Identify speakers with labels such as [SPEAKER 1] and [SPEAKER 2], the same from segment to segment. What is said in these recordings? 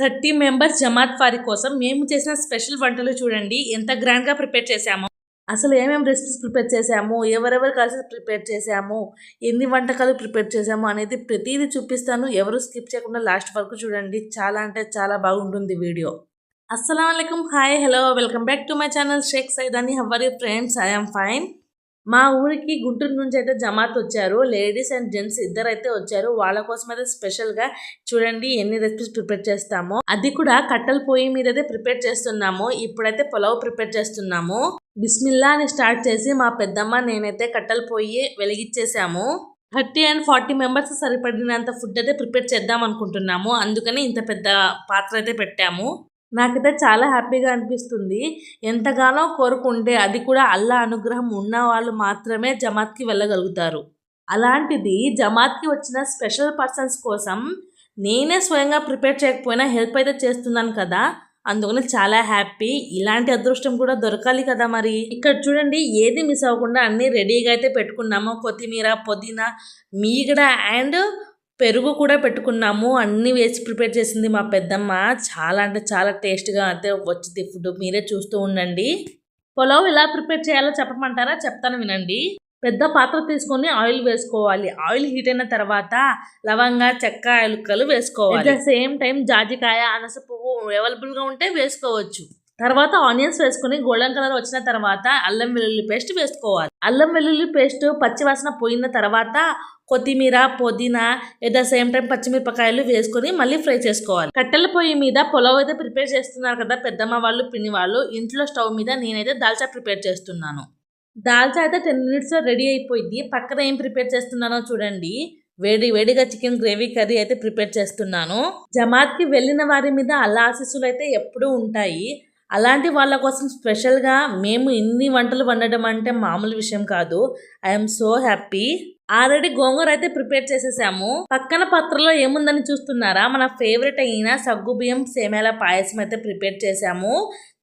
[SPEAKER 1] Thirty members Jamaat వారి కోసం మేము చేసిన స్పెషల్ వంటలు చూడండి. ఎంత గ్రాండ్గా ప్రిపేర్ చేశామో. అసలు ఏమేమి రెసిపీస్ ప్రిపేర్ చేశాము ఎవరెవరు కలిసి ప్రిపేర్ చేశాము ఎన్ని వంటకాలు ప్రిపేర్ చేశాము అనేది ప్రతిదీ చూపిస్తాను. ఎవరు స్కిప్ చేయకుండా లాస్ట్ వరకు చూడండి. చాలా అంటే చాలా బాగుంటుంది వీడియో. అస్సలం వలకం hi hello. Welcome back to my channel. Shaik Saidani how are you friends? I'm fine. మా ఊరికి గుంటూరు నుంచి అయితే జమాత్ వచ్చారు. లేడీస్ అండ్ జెంట్స్ ఇద్దరు అయితే వచ్చారు. వాళ్ళ కోసం అయితే స్పెషల్గా చూడండి ఎన్ని రెసిపీస్ ప్రిపేర్ చేస్తామో. అది కూడా కట్టెల పొయ్యి మీద అయితే ప్రిపేర్ చేస్తున్నాము. ఇప్పుడైతే పులావ్ ప్రిపేర్ చేస్తున్నాము. బిస్మిల్లా అని స్టార్ట్ చేసి మా పెద్దమ్మ నేనైతే కట్టెల పొయ్యి వెలిగించేసాము థర్టీ అండ్ ఫార్టీ మెంబర్స్ సరిపడినంత ఫుడ్ అయితే ప్రిపేర్ చేద్దాం అనుకుంటున్నాము. అందుకని ఇంత పెద్ద పాత్ర అయితే పెట్టాము. నాకైతే చాలా హ్యాపీగా అనిపిస్తుంది. ఎంతగానో కోరుకుంటే అది కూడా అల్లా అనుగ్రహం ఉన్న వాళ్ళు మాత్రమే జమాత్కి వెళ్ళగలుగుతారు. అలాంటిది జమాత్కి వచ్చిన స్పెషల్ పర్సన్స్ కోసం నేనే స్వయంగా ప్రిపేర్ చేయకపోయినా హెల్ప్ అయితే చేస్తున్నాను కదా. అందుకని చాలా హ్యాపీ. ఇలాంటి అదృష్టం కూడా దొరకాలి కదా మరి. ఇక్కడ చూడండి ఏది మిస్ అవ్వకుండా అన్నీ రెడీగా అయితే పెట్టుకున్నాము. కొత్తిమీర పుదీనా మీగడ అండ్ పెరుగు కూడా పెట్టుకున్నాము. అన్నీ వేసి ప్రిపేర్ చేసింది మా పెద్దమ్మ. చాలా అంటే చాలా టేస్ట్గా అయితే వచ్చింది ఫుడ్. మీరే చూస్తూ ఉండండి. పులావ్ ఎలా ప్రిపేర్ చేయాలో చెప్పమంటారా? చెప్తాను వినండి. పెద్ద పాత్ర తీసుకొని ఆయిల్ వేసుకోవాలి. ఆయిల్ హీట్ అయిన తర్వాత లవంగా చెక్క ఎలుకలు వేసుకోవాలి. అట్ ద సేమ్ టైం జాజికాయ అనస పువ్వు అవైలబుల్గా ఉంటే వేసుకోవచ్చు. తర్వాత ఆనియన్స్ వేసుకుని గోల్డెన్ కలర్ వచ్చిన తర్వాత అల్లం వెల్లుల్లి పేస్ట్ వేసుకోవాలి. అల్లం వెల్లుల్లి పేస్ట్ పచ్చివాసన పోయిన తర్వాత కొత్తిమీర పుదీనా ఏదో సేమ్ టైం పచ్చిమిరపకాయలు వేసుకొని మళ్ళీ ఫ్రై చేసుకోవాలి. కట్టెల పొయ్యి మీద పొలవ్ అయితే ప్రిపేర్ చేస్తున్నారు కదా పెద్దమ్మ వాళ్ళు పిన్ని వాళ్ళు. ఇంట్లో స్టవ్ మీద నేనైతే దాల్చా ప్రిపేర్ చేస్తున్నాను. దాల్చా అయితే టెన్ మినిట్స్లో రెడీ అయిపోయింది. పక్కన ఏం ప్రిపేర్ చేస్తున్నానో చూడండి. వేడి వేడిగా చికెన్ గ్రేవీ కర్రీ అయితే ప్రిపేర్ చేస్తున్నాను. జమాత్కి వెళ్ళిన వారి మీద అల్లా ఆశీస్సులు అయితే ఎప్పుడూ ఉంటాయి. అలాంటి వాళ్ళ కోసం స్పెషల్గా మేము ఇన్ని వంటలు వండడం అంటే మామూలు విషయం కాదు. ఐఎమ్ సో హ్యాపీ ఆల్రెడీ గోంగూర అయితే ప్రిపేర్ చేసేసాము. పక్కన పాత్రలో ఏముందని చూస్తున్నారా? మన ఫేవరెట్ అయిన సగ్గు బియ్యం సేమేల పాయసం అయితే ప్రిపేర్ చేసాము.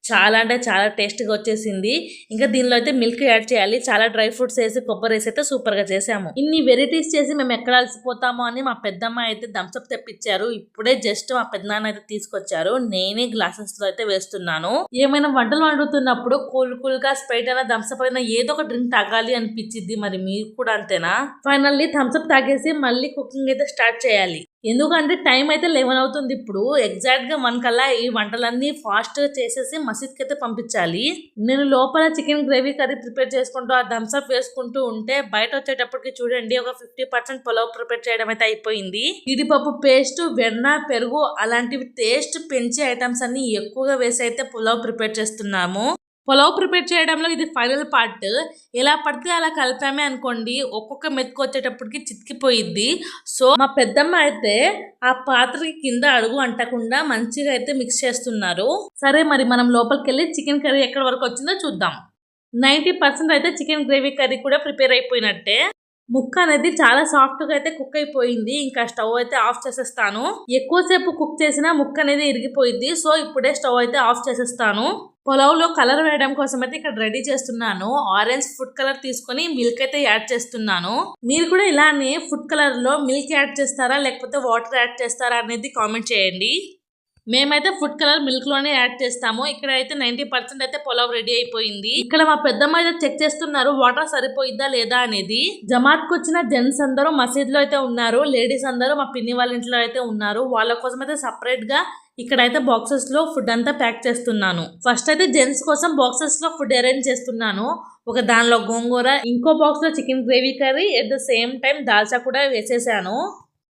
[SPEAKER 1] చాలా అంటే చాలా టేస్ట్గా వచ్చేసింది. ఇంకా దీనిలో అయితే మిల్క్ యాడ్ చేయాలి. చాలా డ్రై ఫ్రూట్స్ వేసి కొబ్బరి వేసి అయితే సూపర్గా చేసాము. ఇన్ని వెరైటీస్ చేసి మేము ఎక్కడ అలసిపోతాము అని మా పెద్దమ్మ అయితే థమ్స్అప్ తెప్పించారు. ఇప్పుడే జస్ట్ మా పెద్దనాన్న అయితే తీసుకొచ్చారు. నేనే గ్లాసెస్లో అయితే వేస్తున్నాను. ఏమైనా వంటలు వండుతున్నప్పుడు కూల్ కూల్గా స్ప్రైట్ అయినా థమ్స్అప్ అయినా ఏదో ఒక డ్రింక్ తాగాలి అనిపించింది మరి మీరు కూడా అంతేనా? ఫైనల్లీ థమ్స్అప్ తాగేసి మళ్ళీ కుకింగ్ అయితే స్టార్ట్ చేయాలి. ఎందుకంటే టైం అయితే లెవెన్ అవుతుంది ఇప్పుడు. ఎగ్జాక్ట్గా వన్ కల్లా ఈ వంటలన్నీ ఫాస్ట్గా చేసేసి మసీద్కి అయితే పంపించాలి. నేను లోపల చికెన్ గ్రేవీ కర్రీ ప్రిపేర్ చేసుకుంటూ ఆ థమ్స్అప్ వేసుకుంటూ ఉంటే బయట వచ్చేటప్పటికి చూడండి ఒక ఫిఫ్టీ పర్సెంట్ పొలవ్ ప్రిపేర్ చేయడం అయితే అయిపోయింది. ఇడిపప్పు పేస్ట్ వెన్న పెరుగు అలాంటివి టేస్ట్ పెంచే ఐటమ్స్ అన్ని ఎక్కువగా వేసి అయితే పులావ్ ప్రిపేర్ చేస్తున్నాము. పులావ్ ప్రిపేర్ చేయడంలో ఇది ఫైనల్ పార్ట్ ఎలా పడితే అలా కలిపామే అనుకోండి ఒక్కొక్క మెతుకు వచ్చేటప్పటికి చితికిపోయిద్ది. సో మా పెద్దమ్మ అయితే ఆ పాత్రకి కింద అడుగు అంటకుండా మంచిగా అయితే మిక్స్ చేస్తున్నారు. సరే మరి మనం లోపలికి వెళ్ళి చికెన్ కర్రీ ఎక్కడి వరకు వచ్చిందో చూద్దాం. నైంటీ పర్సెంట్ అయితే చికెన్ గ్రేవీ కర్రీ కూడా ప్రిపేర్ అయిపోయినట్టే. ముక్క అనేది చాలా సాఫ్ట్గా అయితే కుక్ అయిపోయింది. ఇంకా స్టవ్ అయితే ఆఫ్ చేసేస్తాను. ఎక్కువసేపు కుక్ చేసినా ముక్క అనేది ఇరిగిపోయింది సో ఇప్పుడే స్టవ్ అయితే ఆఫ్ చేసేస్తాను. పొలవులో కలర్ వేయడం కోసం అయితే ఇక్కడ రెడీ చేస్తున్నాను. ఆరెంజ్ ఫుడ్ కలర్ తీసుకొని మిల్క్ అయితే యాడ్ చేస్తున్నాను. మీరు కూడా ఇలానే ఫుడ్ కలర్లో మిల్క్ యాడ్ చేస్తారా? లేకపోతే వాటర్ యాడ్ చేస్తారా? అనేది కామెంట్ చేయండి. మేమైతే ఫుడ్ కలర్ మిల్క్లోనే యాడ్ చేస్తాము. ఇక్కడ అయితే నైన్టీ పర్సెంట్ అయితే పొలవ్ రెడీ అయిపోయింది. ఇక్కడ మా పెద్దమ్మ అయితే చెక్ చేస్తున్నారు వాటర్ సరిపోయిద్దా లేదా? అనేది. జమాత్ వచ్చిన జెంట్స్ అందరూ మసీద్లో అయితే ఉన్నారు. లేడీస్ అందరూ మా పిన్ని వాళ్ళ ఇంట్లో అయితే ఉన్నారు. వాళ్ళ కోసం అయితే సపరేట్గా ఇక్కడైతే బాక్సెస్లో ఫుడ్ అంతా ప్యాక్ చేస్తున్నాను. ఫస్ట్ అయితే జెంట్స్ కోసం బాక్సెస్లో ఫుడ్ అరేంజ్ చేస్తున్నాను. ఒక దానిలో గోంగూర ఇంకో బాక్స్లో chicken gravy curry at the same time dalcha కూడా వేసేసాను.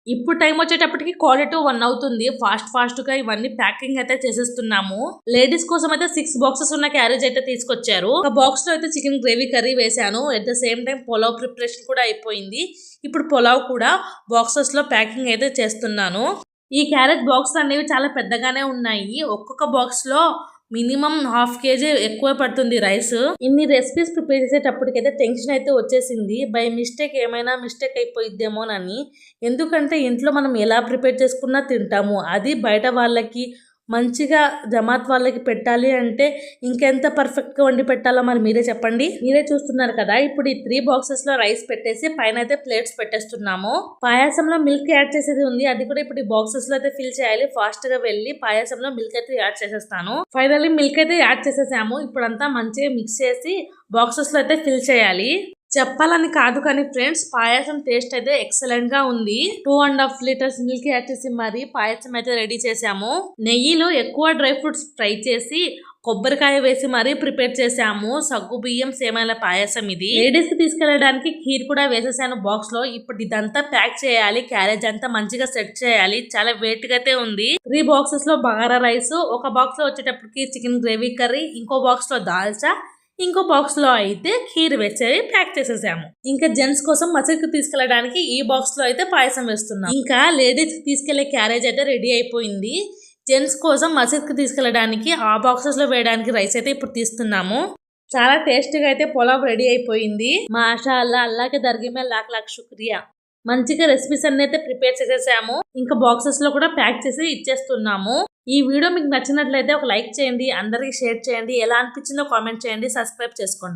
[SPEAKER 1] ఇప్పుడు టైం వచ్చేటప్పటికి క్వాలిటీ వన్ అవుతుంది. ఫాస్ట్ ఫాస్ట్గా ఇవన్నీ ప్యాకింగ్ అయితే చేసేస్తున్నాము. లేడీస్ కోసం అయితే సిక్స్ బాక్సెస్ ఉన్న క్యారేజ్ అయితే తీసుకొచ్చారు. ఒక బాక్స్లో అయితే చికెన్ గ్రేవీ కర్రీ వేసాను. At the same time pulao preparation కూడా అయిపోయింది. ఇప్పుడు పొలావ్ కూడా బాక్సెస్లో ప్యాకింగ్ అయితే చేస్తున్నాను. ఈ క్యారెట్ బాక్స్ అనేవి చాలా పెద్దగానే ఉన్నాయి. ఒక్కొక్క బాక్స్లో మినిమం హాఫ్ కేజీ ఎక్కువ పడుతుంది రైస్. ఇన్ని రెసిపీస్ ప్రిపేర్ చేసేటప్పటికైతే టెన్షన్ అయితే వచ్చేసింది. బై మిస్టేక్ ఏమైనా మిస్టేక్ అయిపోయిద్దేమోనని. ఎందుకంటే ఇంట్లో మనం ఎలా ప్రిపేర్ చేసుకున్నా తింటాము. అది బయట వాళ్ళకి మంచిగా జమాత్ వాళ్ళకి పెట్టాలి అంటే ఇంకెంత పర్ఫెక్ట్గా వండి పెట్టాలో మరి మీరే చెప్పండి. మీరే చూస్తున్నారు కదా ఇప్పుడు ఈ త్రీ బాక్సెస్లో రైస్ పెట్టేసి పైన అయితే ప్లేట్స్ పెట్టేస్తున్నాము. పాయాసంలో మిల్క్ యాడ్ చేసేది ఉంది అది కూడా ఇప్పుడు ఈ బాక్సెస్లో అయితే ఫిల్ చేయాలి. ఫాస్ట్గా వెళ్ళి పాయాసంలో మిల్క్ అయితే యాడ్ చేసేస్తాను. ఫైనల్లీ మిల్క్ అయితే యాడ్ చేసేసాము ఇప్పుడంతా మంచిగా మిక్స్ చేసి బాక్సెస్లో అయితే ఫిల్ చేయాలి. చెప్పాలని కాదు కానీ ఫ్రెండ్స్ పాయసం టేస్ట్ అయితే ఎక్సలెంట్గా ఉంది. Two and half litres milk add చేసి మరి పాయసం అయితే రెడీ చేసాము నెయ్యిలో ఎక్కువ డ్రై ఫ్రూట్స్ ఫ్రై చేసి కొబ్బరికాయ వేసి మరీ ప్రిపేర్ చేసాము సగ్గు బియ్యం సేమల పాయసం ఇది. లేడీస్కి తీసుకెళ్ళడానికి ఖీర్ కూడా వేసేసాను బాక్స్లో ఇప్పుడు ఇదంతా ప్యాక్ చేయాలి క్యారేజ్ అంతా మంచిగా సెట్ చేయాలి. చాలా వెయిట్గా అయితే ఉంది. త్రీ బాక్సెస్లో బగారా రైస్ ఒక బాక్స్లో వచ్చేటప్పటికి చికెన్ గ్రేవీ కర్రీ ఇంకో బాక్స్లో దాల్చా ఇంకో బాక్స్లో అయితే ఖీర్ వేసేవి ప్యాక్ చేసేసాము ఇంకా జెంట్స్ కోసం మసీద్కి తీసుకెళ్ళడానికి ఈ బాక్స్లో అయితే పాయసం వేస్తున్నాం. ఇంకా లేడీస్ తీసుకెళ్ళే క్యారేజ్ అయితే రెడీ అయిపోయింది. జెంట్స్ కోసం మసీద్కి తీసుకెళ్ళడానికి ఆ బాక్సెస్లో వేయడానికి రైస్ అయితే ఇప్పుడు తీస్తున్నాము. చాలా టేస్టీగా అయితే పులావ్ రెడీ అయిపోయింది. మాషా అల్లా అల్లాకి దర్గిమే లాక్ లాక్ శుక్రియా. మంచిగా రెసిపీస్ అన్ని అయితే ప్రిపేర్ చేసేసాము. ఇంకా బాక్సెస్లో కూడా ప్యాక్ చేసి ఇచ్చేస్తున్నాము. ఈ వీడియో మీకు నచ్చినట్లయితే ఒక లైక్ చేయండి అందరికీ షేర్ చేయండి. ఎలా అనిపించిందో కామెంట్ చేయండి సబ్స్క్రైబ్ చేసుకోండి.